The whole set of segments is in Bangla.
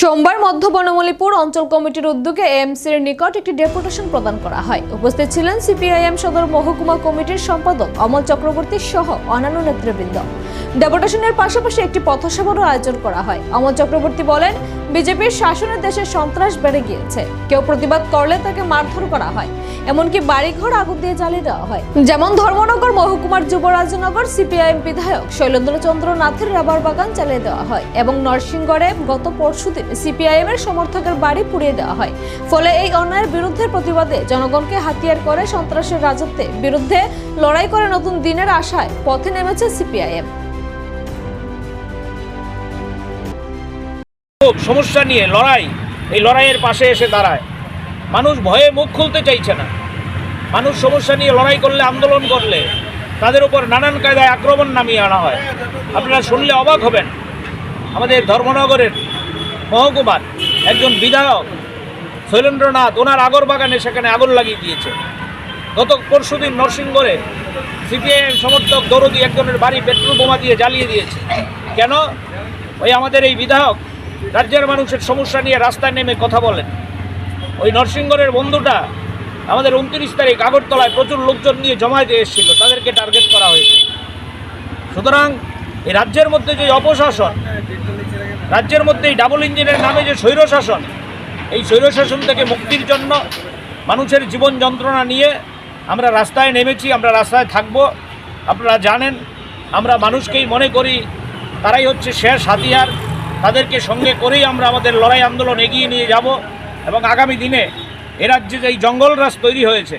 সোমবার মধ্য বনমলীপুর অঞ্চল কমিটির উদ্যোগে এমসির নিকট একটি ডেপুটেশন প্রদান করা হয়। উপস্থিত ছিলেন সিপিআইএম সদর মহকুমা কমিটির সম্পাদক অমল চক্রবর্তী সহ অন্যান্য নেতৃবৃন্দ। ডেপুটেশনের পাশাপাশি একটি পথসভারও আয়োজন করা হয়। অমল চক্রবর্তী বলেন, বিজেপির শাসনে দেশে সন্ত্রাস বেড়ে গিয়েছে। কেউ প্রতিবাদ করলে তাকে মারধর করা হয়, এমনকি বাড়িঘর আগুন দিয়ে জ্বালিয়ে দেওয়া হয়। যেমন ধর্মনগর, মহকুমার যুবরাজনগর সিপিআইএম বিধায়ক শৈলেন্দ্রচন্দ্র নাথের রাবার বাগান চালিয়ে দেওয়া হয় এবং নরসিংগড়ে গত পরশুদিন সিপিআইএম এর সমর্থকের বাড়ি পুড়িয়ে দেওয়া হয়। ফলে এই অন্যায়ের বিরুদ্ধে প্রতিবাদে জনগণকে হাতিয়ার করে সন্ত্রাসের রাজত্বের বিরুদ্ধে লড়াই করে নতুন দিনের আশায় পথে নেমেছে সিপিআইএম। সমস্যা নিয়ে লড়াই। এই লড়াইয়ের পাশে এসে দাঁড়ায়। মানুষ ভয়ে মুখ খুলতে চাইছে না। মানুষ সমস্যা নিয়ে লড়াই করলে, আন্দোলন করলে, তাদের উপর নানান কায়দায় আক্রমণ নামিয়ে আনা হয়। আপনারা শুনলে অবাক হবেন। আমাদের ধর্মনগরের মহকুমার একজন বিধায়ক শৈলেন্দ্রনাথ, ওনার আগর বাগানে সেখানে আগুন লাগিয়ে দিয়েছে। গত পরশুদিন নরসিংগড়ে সিপিআইএম সমর্থক দরদি একজনের বাড়ি পেট্রোল বোমা দিয়ে জ্বালিয়ে দিয়েছে। কেন? ওই আমাদের এই বিধায়ক রাজ্যের মানুষের সমস্যা নিয়ে রাস্তায় নেমে কথা বলেন। ওই নরসিংগড়ের বন্ধুটা আমাদের উনত্রিশ তারিখ আগরতলায় প্রচুর লোকজন নিয়ে জমায়েতে এসেছিল, তাদেরকে টার্গেট করা হয়েছে। সুতরাং এই রাজ্যের মধ্যে যে অপশাসন, রাজ্যের মধ্যে এই ডাবল ইঞ্জিনের নামে যে স্বৈরশাসন, এই স্বৈরশাসন থেকে মুক্তির জন্য মানুষের জীবন যন্ত্রণা নিয়ে আমরা রাস্তায় নেমেছি, আমরা রাস্তায় থাকব। আপনারা জানেন, আমরা মানুষকেই মনে করি, তারাই হচ্ছে শেষ হাতিয়ার। তাদেরকে সঙ্গে করেই আমরা আমাদের লড়াই আন্দোলন এগিয়ে নিয়ে যাব এবং আগামী দিনে এ রাজ্যে যেই জঙ্গলরাজ তৈরি হয়েছে,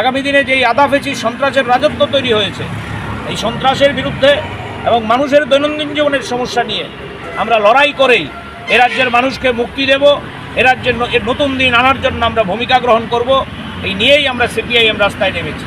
আগামী দিনে যেই আদাফেচি সন্ত্রাসের রাজত্ব তৈরি হয়েছে, এই সন্ত্রাসের বিরুদ্ধে এবং মানুষের দৈনন্দিন জীবনের সমস্যা নিয়ে আমরা লড়াই করেই এ রাজ্যের মানুষকে মুক্তি দেব, এ রাজ্যের নতুন দিন আনার জন্য আমরা ভূমিকা গ্রহণ করব, এই নিয়েই আমরা সিপিআইএম রাস্তায় নেমেছি।